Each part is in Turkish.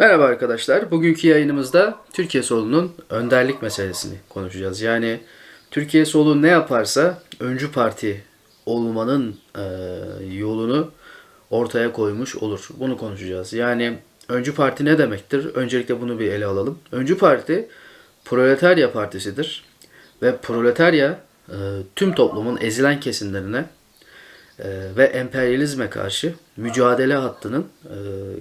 Merhaba arkadaşlar. Bugünkü yayınımızda Türkiye solunun önderlik meselesini konuşacağız. Yani Türkiye solu ne yaparsa öncü parti olmanın e, yolunu ortaya koymuş olur. Bunu konuşacağız. Yani öncü parti ne demektir? Öncelikle bunu bir ele alalım. Öncü parti proletarya partisidir. Ve proletarya e, tüm toplumun ezilen kesimlerine ve emperyalizme karşı mücadele hattının e,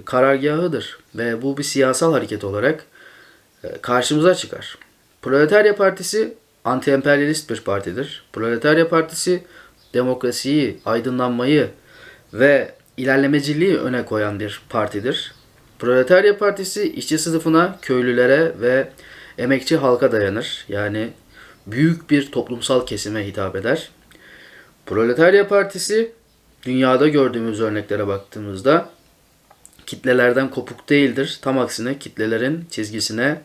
karargahıdır. Ve bu bir siyasal hareket olarak e, karşımıza çıkar. Proletarya Partisi anti-emperyalist bir partidir. Proletarya Partisi demokrasiyi, aydınlanmayı ve ilerlemeciliği öne koyan bir partidir. Proletarya Partisi işçi sınıfına, köylülere ve emekçi halka dayanır. Yani büyük bir toplumsal kesime hitap eder. Proletarya Partisi dünyada gördüğümüz örneklere baktığımızda kitlelerden kopuk değildir. Tam aksine kitlelerin çizgisine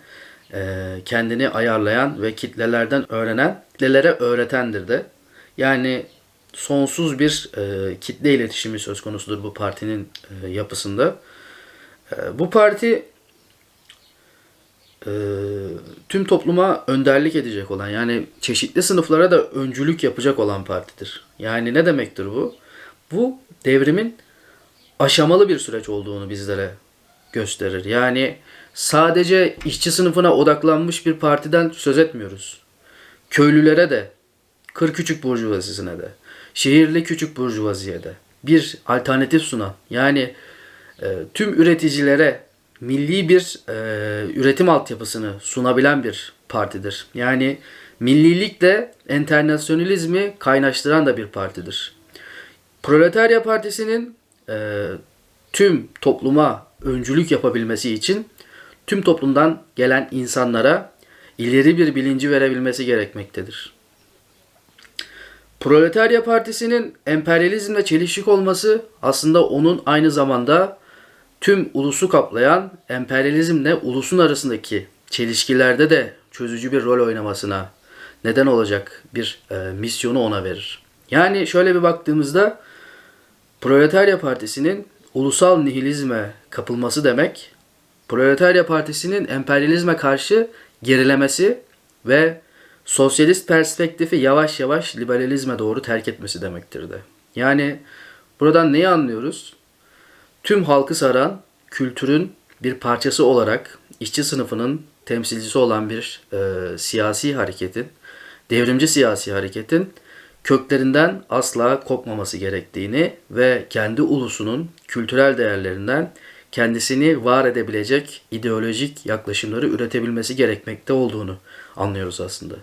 e, kendini ayarlayan ve kitlelerden öğrenen, kitlelere öğretendir de. Yani sonsuz bir e, kitle iletişimi söz konusudur bu partinin e, yapısında. E, bu parti e, tüm topluma önderlik edecek olan yani çeşitli sınıflara da öncülük yapacak olan partidir. Yani ne demektir bu? Bu devrimin aşamalı bir süreç olduğunu bizlere gösterir. Yani sadece işçi sınıfına odaklanmış bir partiden söz etmiyoruz. Köylülere de, kır küçük burjuvazisine de, şehirli küçük burjuvaziye de bir alternatif sunan yani e, tüm üreticilere milli bir e, üretim altyapısını sunabilen bir partidir. Yani millilikle enternasyonalizmi kaynaştıran da bir partidir. Proletarya Partisi'nin e, tüm topluma öncülük yapabilmesi için tüm toplumdan gelen insanlara ileri bir bilinci verebilmesi gerekmektedir. Proletarya Partisi'nin emperyalizmle çelişik olması aslında onun aynı zamanda tüm ulusu kaplayan emperyalizmle ulusun arasındaki çelişkilerde de çözücü bir rol oynamasına neden olacak bir e, misyonu ona verir. Yani şöyle bir baktığımızda Proletarya Partisi'nin ulusal nihilizme kapılması demek, Proletarya Partisi'nin emperyalizme karşı gerilemesi ve sosyalist perspektifi yavaş yavaş liberalizme doğru terk etmesi demektir de. Yani buradan neyi anlıyoruz? Tüm halkı saran kültürün bir parçası olarak işçi sınıfının temsilcisi olan bir e, siyasi hareketin, devrimci siyasi hareketin köklerinden asla kopmaması gerektiğini ve kendi ulusunun kültürel değerlerinden kendisini var edebilecek ideolojik yaklaşımları üretebilmesi gerekmekte olduğunu anlıyoruz aslında.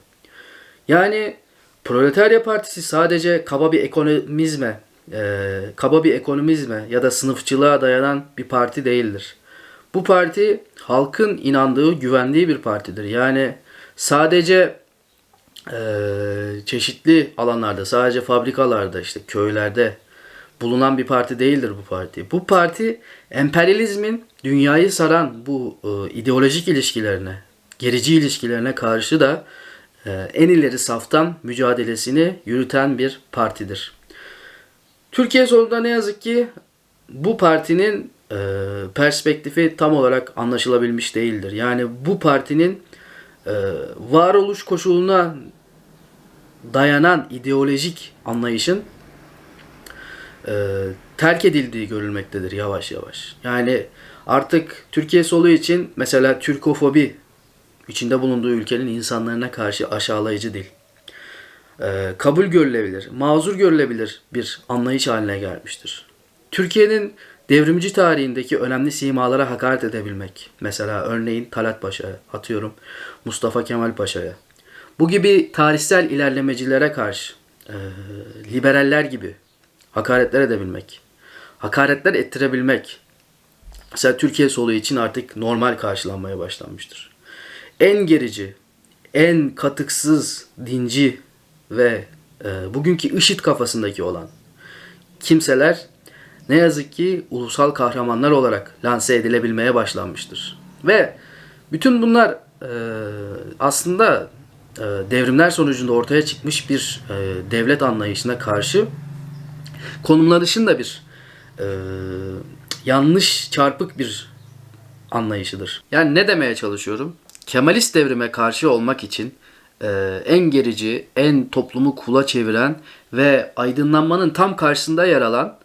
Yani Proletarya Partisi sadece kaba bir ekonomizme, e, kaba bir ekonomizme ya da sınıfçılığa dayanan bir parti değildir. Bu parti halkın inandığı, güvendiği bir partidir. Yani sadece e, çeşitli alanlarda, sadece fabrikalarda, işte köylerde bulunan bir parti değildir bu parti. Bu parti emperyalizmin dünyayı saran bu e, ideolojik ilişkilerine, gerici ilişkilerine karşı da e, en ileri saftan mücadelesini yürüten bir partidir. Türkiye solunda ne yazık ki bu partinin e, perspektifi tam olarak anlaşılabilmiş değildir. Yani bu partinin e, varoluş koşuluna dayanan ideolojik anlayışın e, terk edildiği görülmektedir yavaş yavaş. Yani artık Türkiye solu için mesela Türkofobi içinde bulunduğu ülkenin insanlarına karşı aşağılayıcı dil. E, kabul görülebilir, mazur görülebilir bir anlayış haline gelmiştir. Türkiye'nin devrimci tarihindeki önemli simalara hakaret edebilmek. Mesela örneğin Talat Paşa'ya, atıyorum Mustafa Kemal Paşa'ya. Bu gibi tarihsel ilerlemecilere karşı e, liberaller gibi hakaretler edebilmek, hakaretler ettirebilmek mesela Türkiye solu için artık normal karşılanmaya başlanmıştır. En gerici, en katıksız, dinci ve e, bugünkü IŞİD kafasındaki olan kimseler ne yazık ki ulusal kahramanlar olarak lanse edilebilmeye başlanmıştır. Ve bütün bunlar e, aslında e, devrimler sonucunda ortaya çıkmış bir e, devlet anlayışına karşı konumlanışın da bir e, yanlış çarpık bir anlayışıdır. Yani ne demeye çalışıyorum? Kemalist devrime karşı olmak için e, en gerici, en toplumu kula çeviren ve aydınlanmanın tam karşısında yer alan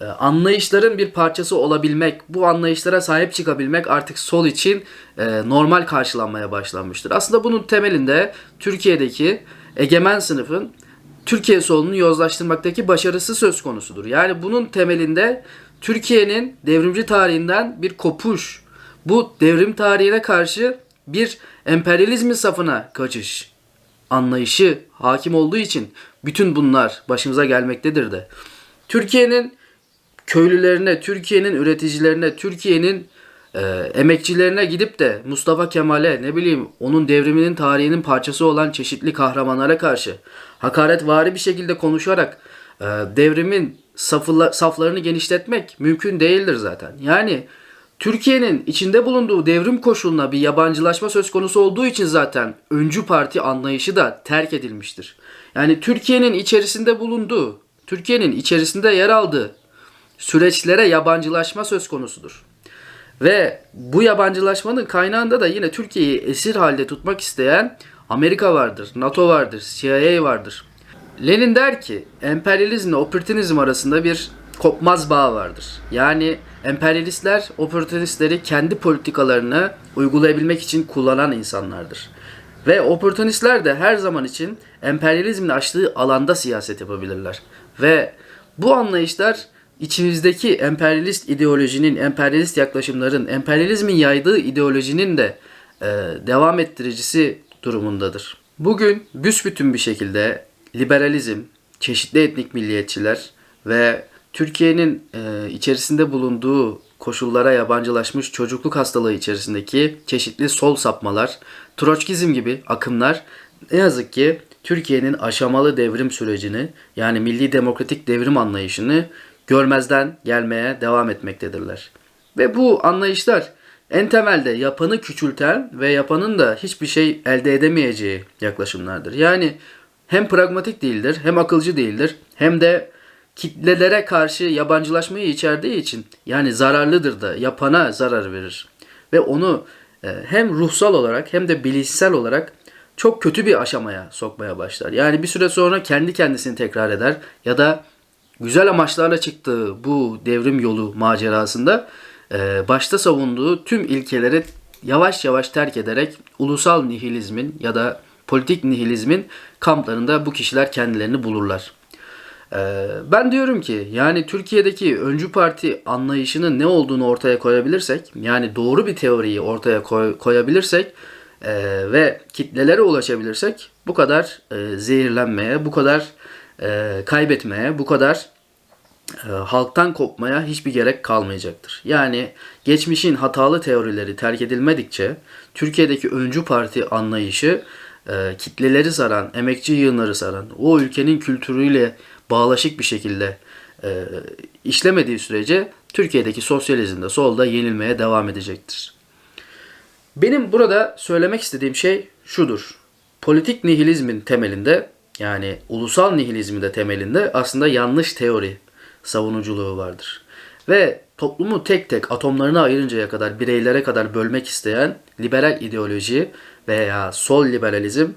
e, anlayışların bir parçası olabilmek, bu anlayışlara sahip çıkabilmek artık sol için e, normal karşılanmaya başlanmıştır. Aslında bunun temelinde Türkiye'deki egemen sınıfın Türkiye solunu yozlaştırmaktaki başarısı söz konusudur. Yani bunun temelinde Türkiye'nin devrimci tarihinden bir kopuş, bu devrim tarihine karşı bir emperyalizmin safına kaçış anlayışı hakim olduğu için bütün bunlar başımıza gelmektedir de. Türkiye'nin köylülerine, Türkiye'nin üreticilerine, Türkiye'nin e, emekçilerine gidip de Mustafa Kemal'e ne bileyim onun devriminin tarihinin parçası olan çeşitli kahramanlara karşı hakaretvari bir şekilde konuşarak e, devrimin safıla, saflarını genişletmek mümkün değildir zaten. Yani Türkiye'nin içinde bulunduğu devrim koşuluna bir yabancılaşma söz konusu olduğu için zaten öncü parti anlayışı da terk edilmiştir. Yani Türkiye'nin içerisinde bulunduğu, Türkiye'nin içerisinde yer aldığı süreçlere yabancılaşma söz konusudur. Ve bu yabancılaşmanın kaynağında da yine Türkiye'yi esir halde tutmak isteyen Amerika vardır, NATO vardır, CIA vardır. Lenin der ki emperyalizmle oportunizm arasında bir kopmaz bağ vardır. Yani emperyalistler oportunistleri kendi politikalarını uygulayabilmek için kullanan insanlardır. Ve oportunistler de her zaman için emperyalizmin açtığı alanda siyaset yapabilirler. Ve bu anlayışlar içimizdeki emperyalist ideolojinin, emperyalist yaklaşımların, emperyalizmin yaydığı ideolojinin de e, devam ettiricisi durumundadır. Bugün büsbütün bir şekilde liberalizm, çeşitli etnik milliyetçiler ve Türkiye'nin e, içerisinde bulunduğu koşullara yabancılaşmış çocukluk hastalığı içerisindeki çeşitli sol sapmalar, Troçkizm gibi akımlar ne yazık ki Türkiye'nin aşamalı devrim sürecini yani milli demokratik devrim anlayışını görmezden gelmeye devam etmektedirler. Ve bu anlayışlar en temelde yapanı küçülten ve yapanın da hiçbir şey elde edemeyeceği yaklaşımlardır. Yani hem pragmatik değildir, hem akılcı değildir, hem de kitlelere karşı yabancılaşmayı içerdiği için yani zararlıdır da yapana zarar verir. Ve onu e, hem ruhsal olarak hem de bilişsel olarak çok kötü bir aşamaya sokmaya başlar. Yani bir süre sonra kendi kendisini tekrar eder ya da güzel amaçlarla çıktığı bu devrim yolu macerasında e, başta savunduğu tüm ilkeleri yavaş yavaş terk ederek ulusal nihilizmin ya da politik nihilizmin kamplarında bu kişiler kendilerini bulurlar. E, ben diyorum ki yani Türkiye'deki öncü parti anlayışının ne olduğunu ortaya koyabilirsek yani doğru bir teoriyi ortaya koy, koyabilirsek e, ve kitlelere ulaşabilirsek bu kadar e, zehirlenmeye, bu kadar e, kaybetmeye, bu kadar e, halktan kopmaya hiçbir gerek kalmayacaktır. Yani geçmişin hatalı teorileri terk edilmedikçe Türkiye'deki öncü parti anlayışı e, kitleleri saran, emekçi yığınları saran, o ülkenin kültürüyle bağlaşık bir şekilde e, işlemediği sürece Türkiye'deki sosyalizm de solda yenilmeye devam edecektir. Benim burada söylemek istediğim şey şudur. Politik nihilizmin temelinde yani ulusal nihilizmin de temelinde aslında yanlış teori savunuculuğu vardır. Ve toplumu tek tek atomlarına ayırıncaya kadar bireylere kadar bölmek isteyen liberal ideoloji veya sol liberalizm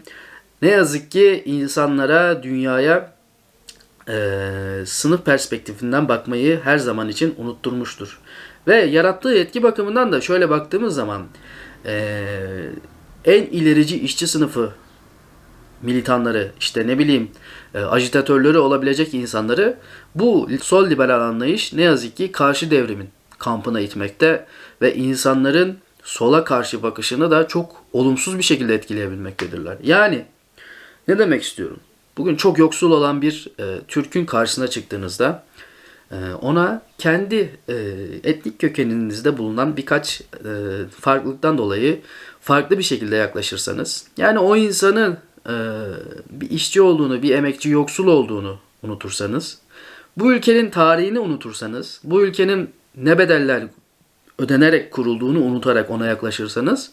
ne yazık ki insanlara, dünyaya e, sınıf perspektifinden bakmayı her zaman için unutturmuştur. Ve yarattığı etki bakımından da şöyle baktığımız zaman e, en ilerici işçi sınıfı militanları işte ne bileyim e, ajitatörleri olabilecek insanları bu sol liberal anlayış ne yazık ki karşı devrimin kampına itmekte ve insanların sola karşı bakışını da çok olumsuz bir şekilde etkileyebilmektedirler. Yani ne demek istiyorum? Bugün çok yoksul olan bir e, Türk'ün karşısına çıktığınızda e, ona kendi e, etnik kökeninizde bulunan birkaç e, farklılıktan dolayı farklı bir şekilde yaklaşırsanız yani o insanın e, bir işçi olduğunu, bir emekçi yoksul olduğunu unutursanız, bu ülkenin tarihini unutursanız, bu ülkenin ne bedeller ödenerek kurulduğunu unutarak ona yaklaşırsanız,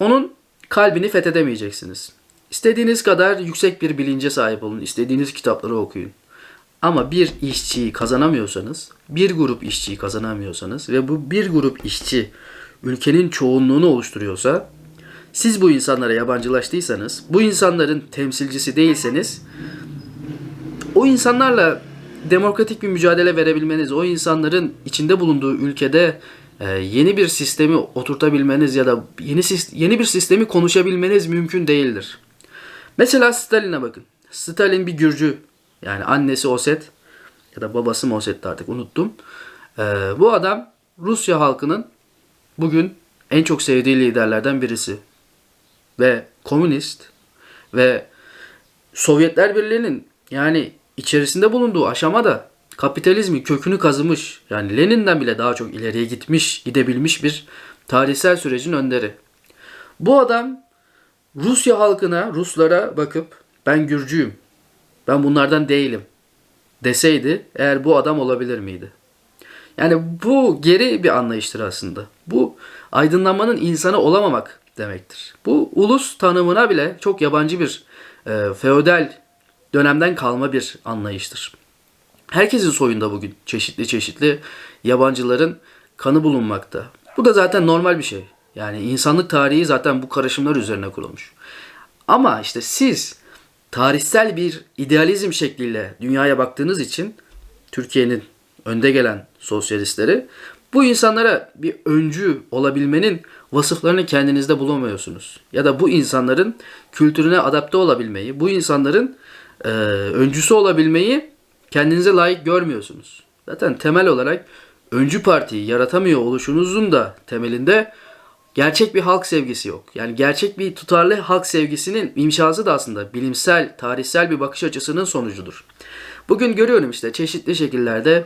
onun kalbini fethedemeyeceksiniz. İstediğiniz kadar yüksek bir bilince sahip olun, istediğiniz kitapları okuyun. Ama bir işçiyi kazanamıyorsanız, bir grup işçiyi kazanamıyorsanız ve bu bir grup işçi ülkenin çoğunluğunu oluşturuyorsa, siz bu insanlara yabancılaştıysanız, bu insanların temsilcisi değilseniz, o insanlarla demokratik bir mücadele verebilmeniz, o insanların içinde bulunduğu ülkede e, yeni bir sistemi oturtabilmeniz ya da yeni yeni bir sistemi konuşabilmeniz mümkün değildir. Mesela Stalin'e bakın. Stalin bir Gürcü. Yani annesi Oset ya da babası mı Oset'ti artık unuttum. E, bu adam Rusya halkının bugün en çok sevdiği liderlerden birisi. Ve komünist ve Sovyetler Birliği'nin yani içerisinde bulunduğu aşamada kapitalizmin kökünü kazımış yani Lenin'den bile daha çok ileriye gitmiş, gidebilmiş bir tarihsel sürecin önderi. Bu adam Rusya halkına, Ruslara bakıp ben Gürcüyüm, ben bunlardan değilim deseydi eğer bu adam olabilir miydi? Yani bu geri bir anlayıştır aslında. Bu aydınlanmanın insanı olamamak demektir. Bu ulus tanımına bile çok yabancı bir e, feodal dönemden kalma bir anlayıştır. Herkesin soyunda bugün çeşitli çeşitli yabancıların kanı bulunmakta. Bu da zaten normal bir şey. Yani insanlık tarihi zaten bu karışımlar üzerine kurulmuş. Ama işte siz tarihsel bir idealizm şekliyle dünyaya baktığınız için Türkiye'nin önde gelen sosyalistleri bu insanlara bir öncü olabilmenin vasıflarını kendinizde bulamıyorsunuz. Ya da bu insanların kültürüne adapte olabilmeyi, bu insanların e, öncüsü olabilmeyi kendinize layık görmüyorsunuz. Zaten temel olarak öncü partiyi yaratamıyor oluşunuzun da temelinde gerçek bir halk sevgisi yok. Yani gerçek bir tutarlı halk sevgisinin imşası da aslında bilimsel, tarihsel bir bakış açısının sonucudur. Bugün görüyorum işte çeşitli şekillerde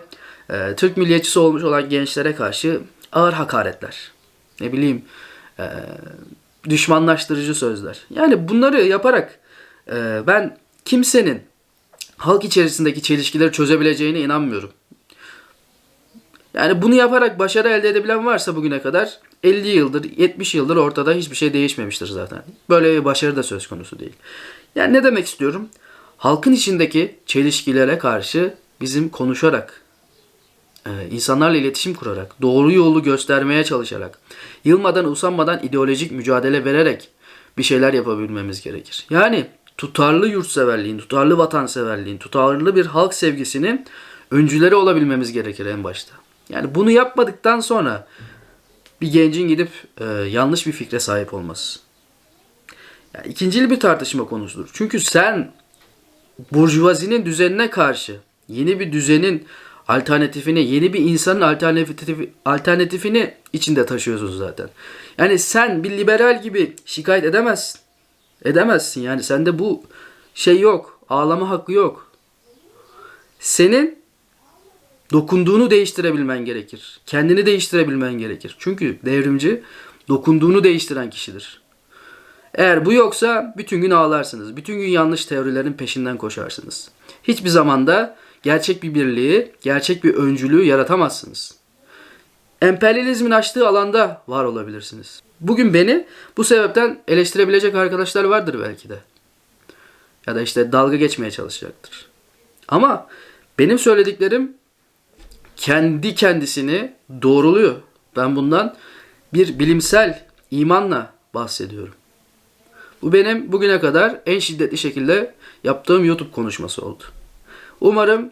e, Türk milliyetçisi olmuş olan gençlere karşı ağır hakaretler. Ne bileyim e, düşmanlaştırıcı sözler. Yani bunları yaparak e, ben kimsenin halk içerisindeki çelişkileri çözebileceğine inanmıyorum. Yani bunu yaparak başarı elde edebilen varsa bugüne kadar 50 yıldır, 70 yıldır ortada hiçbir şey değişmemiştir zaten. Böyle bir başarı da söz konusu değil. Yani ne demek istiyorum? Halkın içindeki çelişkilere karşı bizim konuşarak, e, insanlarla iletişim kurarak, doğru yolu göstermeye çalışarak, yılmadan usanmadan ideolojik mücadele vererek bir şeyler yapabilmemiz gerekir. Yani tutarlı yurtseverliğin, tutarlı vatanseverliğin, tutarlı bir halk sevgisinin öncüleri olabilmemiz gerekir en başta. Yani bunu yapmadıktan sonra bir gencin gidip e, yanlış bir fikre sahip olması. Yani ikincili bir tartışma konusudur. Çünkü sen burjuvazinin düzenine karşı yeni bir düzenin alternatifini, yeni bir insanın alternatifi, alternatifini içinde taşıyorsun zaten. Yani sen bir liberal gibi şikayet edemezsin. Edemezsin yani sende bu şey yok. Ağlama hakkı yok. Senin dokunduğunu değiştirebilmen gerekir. Kendini değiştirebilmen gerekir. Çünkü devrimci dokunduğunu değiştiren kişidir. Eğer bu yoksa bütün gün ağlarsınız. Bütün gün yanlış teorilerin peşinden koşarsınız. Hiçbir zamanda gerçek bir birliği, gerçek bir öncülüğü yaratamazsınız. Emperyalizmin açtığı alanda var olabilirsiniz. Bugün beni bu sebepten eleştirebilecek arkadaşlar vardır belki de. Ya da işte dalga geçmeye çalışacaktır. Ama benim söylediklerim kendi kendisini doğruluyor. Ben bundan bir bilimsel imanla bahsediyorum. Bu benim bugüne kadar en şiddetli şekilde yaptığım YouTube konuşması oldu. Umarım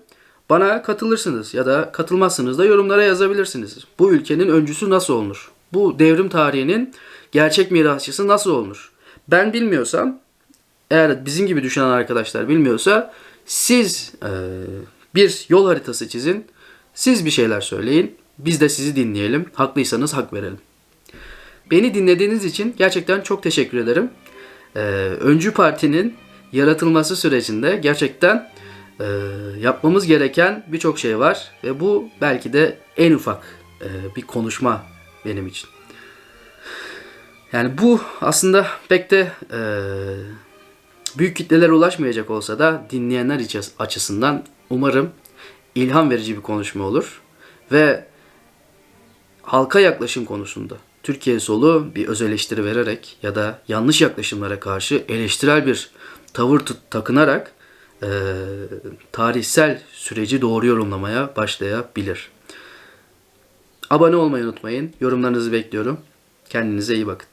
bana katılırsınız ya da katılmazsınız da yorumlara yazabilirsiniz. Bu ülkenin öncüsü nasıl olunur? Bu devrim tarihinin gerçek mirasçısı nasıl olunur? Ben bilmiyorsam, eğer bizim gibi düşünen arkadaşlar bilmiyorsa siz e, bir yol haritası çizin, siz bir şeyler söyleyin, biz de sizi dinleyelim, haklıysanız hak verelim. Beni dinlediğiniz için gerçekten çok teşekkür ederim. Ee, Öncü Parti'nin yaratılması sürecinde gerçekten e, yapmamız gereken birçok şey var ve bu belki de en ufak e, bir konuşma benim için. Yani bu aslında pek de e, büyük kitlelere ulaşmayacak olsa da dinleyenler açısından umarım ilham verici bir konuşma olur ve halka yaklaşım konusunda Türkiye solu bir öz eleştiri vererek ya da yanlış yaklaşımlara karşı eleştirel bir tavır tut- takınarak e, tarihsel süreci doğru yorumlamaya başlayabilir. Abone olmayı unutmayın. Yorumlarınızı bekliyorum. Kendinize iyi bakın.